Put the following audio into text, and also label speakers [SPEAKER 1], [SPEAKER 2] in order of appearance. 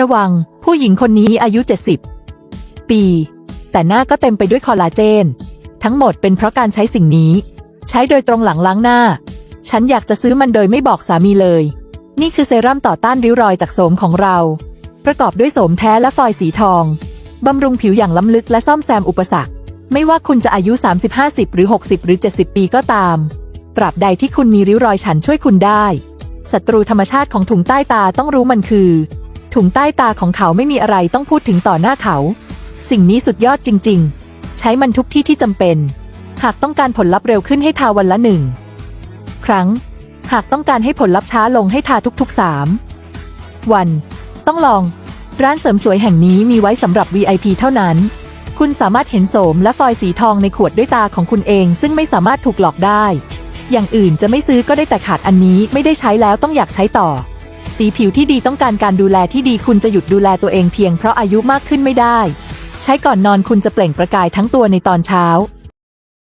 [SPEAKER 1] ระวัง ผู้หญิงคนนี้อายุ 70 ปี แต่หน้าก็เต็มไปด้วยคอลลาเจน ทั้งหมดเป็นเพราะการใช้สิ่งนี้ ใช้โดยตรงหลังล้างหน้า ฉันอยากจะซื้อมันโดยไม่บอกสามีเลย นี่คือเซรั่มต่อต้านริ้วรอยจากโสมของเรา ประกอบด้วยโสมแท้และฟอยล์สีทอง บำรุงผิวอย่างล้ำลึกและซ่อมแซมอุปสรรค ไม่ว่าคุณจะอายุ 30 50 หรือ 60 หรือ 70 ปีก็ตาม ตราบใดที่คุณมีริ้วรอยฉันช่วยคุณได้ศัตรูธรรมชาติของถุงใต้ตาต้องรู้มันคือ ถุงใต้ตาของเขาไม่มีอะไรต้องพูดถึงต่อหน้าเขา สิ่งนี้สุดยอดจริง ๆ ใช้มันทุกที่ที่จำเป็น หากต้องการผลลัพธ์เร็วขึ้นให้ทาวันละหนึ่งครั้ง หากต้องการให้ผลลัพธ์ช้าลงให้ทาทุกๆ3วัน ต้องลอง ร้านเสริมสวยแห่งนี้มีไว้สำหรับ VIP เท่านั้น คุณสามารถเห็นโสมและฟอยล์สีทองในขวดด้วยตาของคุณเอง ซึ่งไม่สามารถถูกหลอกได้ อย่างอื่นจะไม่ซื้อก็ได้แต่ขาดอันนี้ไม่ได้ใช้แล้วต้องอยากใช้ต่อ สีผิวที่ดีต้องการการดูแลที่ดีคุณจะหยุดดูแลตัวเองเพียงเพราะอายุมากขึ้นไม่ได้ ใช้ก่อนนอนคุณจะเปล่งประกายทั้งตัวในตอนเช้า